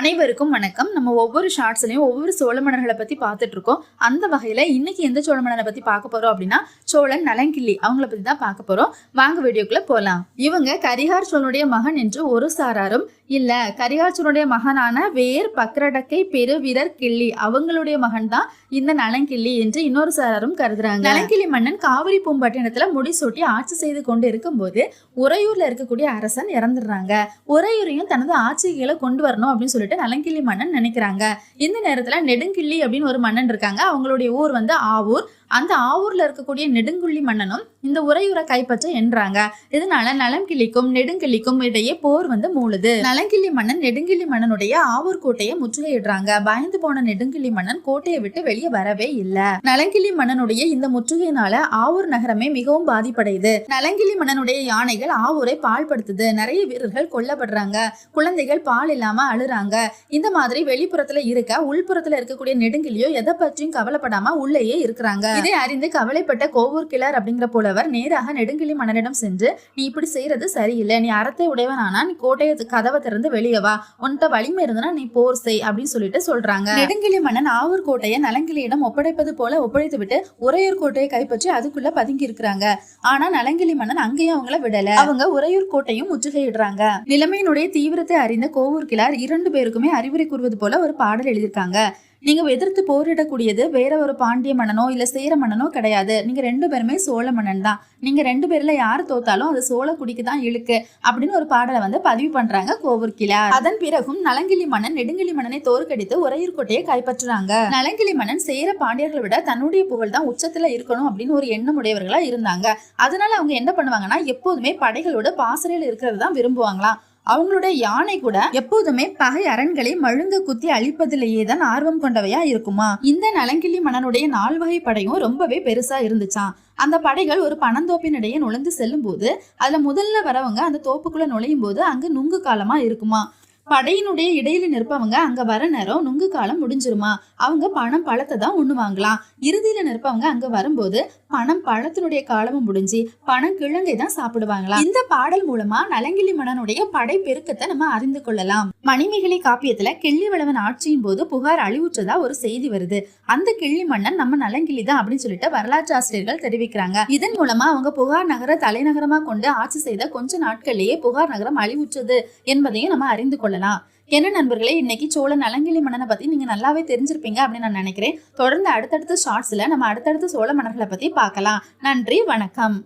அனைவருக்கும் வணக்கம். நம்ம ஒவ்வொரு ஷார்ட்ஸ்லயும் ஒவ்வொரு சோழ மன்னர்களை பத்தி பார்த்துட்டு இருக்கோம். அந்த வகையில இன்னைக்கு எந்த சோழ மன்னரை பத்தி பார்க்க போறோம் அப்படின்னா சோழன் நலங்கிள்ளி அவங்கள பற்றி தான் பார்க்க போறோம். வாங்க வீடியோக்குள்ள போலாம். இவங்க கரிகார் சோழனுடைய மகன் என்று ஒரு சாராரும் இல்ல கரிகார் சோழனுடைய மகனான வேர் பக்ரடக்கை பெருவீரர் கிள்ளி அவங்களுடைய மகன் தான் இந்த நலங்கிள்ளி என்று இன்னொரு சாராரும் கருதுறாங்க. நலங்கிள்ளி மன்னன் காவிரி பூம்பட்டினத்தில் முடிசூட்டி ஆட்சி செய்து கொண்டு இருக்கும்போது உறையூர்ல இருக்கக்கூடிய அரசன் இறந்துடுறாங்க. உறையூரையும் தனது ஆட்சிகளை கொண்டு வரணும் அப்படின்னு சொல்லிட்டு சொல்லிட்டு நலங்கிள்ளி மன்னன் நினைக்கிறாங்க. இந்த நேரத்துல நெடுங்கிள்ளி அப்படின்னு ஒரு மன்னன் இருக்காங்க. அவங்களுடைய ஊர் வந்து ஆவூர். அந்த ஆவூர்ல இருக்கக்கூடிய நெடுங்குள்ளி மன்னனும் இந்த உரையுரை கைப்பற்ற என்றாங்க. இதனால நலங்கிள்ளிக்கும் நெடுங்கிள்ளிக்கும் இடையே போர் வந்து மூழுது நலங்கிள்ளி மன்னன் நெடுங்கிள்ளி மன்னனுடைய ஆவூர் கோட்டையை முற்றுகையிடுறாங்க. பயந்து போன நெடுங்கிள்ளி மன்னன் கோட்டையை விட்டு வெளியே வரவே இல்லை. நலங்கிள்ளி மன்னனுடைய இந்த முற்றுகையினால ஆவூர் நகரமே மிகவும் பாதிப்படையுது. நலங்கிள்ளி மன்னனுடைய யானைகள் ஆவூரை பாழ்படுத்துது நிறைய வீரர்கள் கொல்லப்படுறாங்க. குழந்தைகள் பால் இல்லாம அழுறாங்க. இந்த மாதிரி வெளிப்புறத்துல இருக்க உள்புறத்துல இருக்கக்கூடிய நெடுங்கிலியோ எதை பற்றியும் கவலைப்படாம உள்ளேயே இருக்கிறாங்க. இதை அறிந்து கவலைப்பட்ட கோவூர் கிளர் அப்படிங்கிற புலவர் நேராக நெடுங்கிலி மன்னனிடம் சென்று நீ இப்படி செய்யறது சரியில்லை. நீ அறத்தை உடையவனானா? நீ கோட்டையை கதவை திறந்து வெளியே வா. உன்கிட்ட வலிமை இருந்தனா நீ போர் செய் அப்படின்னு சொல்லிட்டு சொல்றாங்க. நெடுங்கிலி மன்னன் ஆவூர் கோட்டையை நலங்கிலியிடம் ஒப்படைப்பது போல ஒப்படைத்து விட்டு உறையூர் கோட்டையை கைப்பற்றி அதுக்குள்ள பதுங்கி இருக்கிறாங்க. ஆனா நலங்கிலி மன்னன் அங்கேயும் அவங்கள விடல. அவங்க உறையூர் கோட்டையும் முற்றுகையிடுறாங்க. நிலைமையினுடைய தீவிரத்தை அறிந்த கோவூர் கிளார் இரண்டு பேருக்குமே அறிவுரை கூறுவது போல ஒரு பாடல் எழுதியிருக்காங்க. நீங்க எதிர்த்து போரிடக்கூடியது வேற ஒரு பாண்டிய மன்னனோ இல்ல சேர மன்னனோ கிடையாது. நீங்க ரெண்டு பேருமே சோழ மன்னன் தான். நீங்க ரெண்டு பேர்ல யார் தோத்தாலும் அது சோழ குடிக்கு தான் இழுக்கு அப்படின்னு ஒரு பாடலை வந்து பதிவு பண்றாங்க கோவூர் கிளார் அதன் பிறகும் நலங்கிலி மன்னன் நெடுங்கிலி மன்னனை தோற்கடித்து உறையூர் கோட்டையை கைப்பற்றுறாங்க. நலங்கிலி மன்னன் சேர பாண்டியர்களை விட தன்னுடைய புகழ் தான் உச்சத்துல இருக்கணும் அப்படின்னு ஒரு எண்ணம் உடையவர்களா இருந்தாங்க. அதனால அவங்க என்ன பண்ணுவாங்கன்னா எப்போதுமே படைகளோட பாசறையில் இருக்கிறது தான் விரும்புவாங்களாம். அவங்களுடைய யானை கூட எப்போதுமே பகை அரண்களை மழுங்க குத்தி அழிப்பதிலேயே தான் ஆர்வம் கொண்டவையா இருக்குமா? இந்த நலங்கிள்ளி மன்னனுடைய நால்வகை படையும் ரொம்பவே பெருசா இருந்துச்சான் அந்த படைகள் ஒரு பனந்தோப்பின் இடையே நுழைந்து செல்லும் போது அதுல முதல்ல வரவங்க அந்த தோப்புக்குள்ள நுழையும் போது அங்கு நுங்கு காலமா இருக்குமா? படையினுடைய இடையில நிற்பவங்க அங்க வர நேரம் நுங்கு காலம் முடிஞ்சிருமா? அவங்க பணம் பழத்தை தான் உண்ணுவாங்களாம் இறுதியில நிற்பவங்க அங்க வரும்போது பணம் பழத்தினுடைய காலமும் முடிஞ்சு பணம் கிழங்கை தான் சாப்பிடுவாங்களாம். இந்த பாடல் மூலமா நலங்கிள்ளி மன்னனுடைய படை பெருக்கத்தை நம்ம அறிந்து கொள்ளலாம். மணிமேகலை காப்பியத்துல கிள்ளிவளவன் ஆட்சியின் போது புகார் அழிவுற்றதா ஒரு செய்தி வருது. அந்த கிள்ளி மன்னன் நம்ம நலங்கிள்ளி தான் அப்படின்னு சொல்லிட்டு வரலாற்று ஆசிரியர்கள் தெரிவிக்கிறாங்க. இதன் மூலமா அவங்க புகார் நகர தலைநகரமா கொண்டு ஆட்சி செய்த கொஞ்ச நாட்கள்லயே புகார் நகரம் அழிவுற்றது என்பதையும் நம்ம அறிந்து கொள்ளலாம். என்ன நண்பர்களே இன்னைக்கு சோழ நலங்கிலி மன்னனை பத்தி நீங்க நல்லாவே தெரிஞ்சிருப்பீங்க அப்படின்னு நான் நினைக்கிறேன். தொடர்ந்து அடுத்தடுத்த ஷார்ட்ஸ்ல நம்ம அடுத்தடுத்த சோழ மன்னர்களை பத்தி பார்க்கலாம். நன்றி வணக்கம்.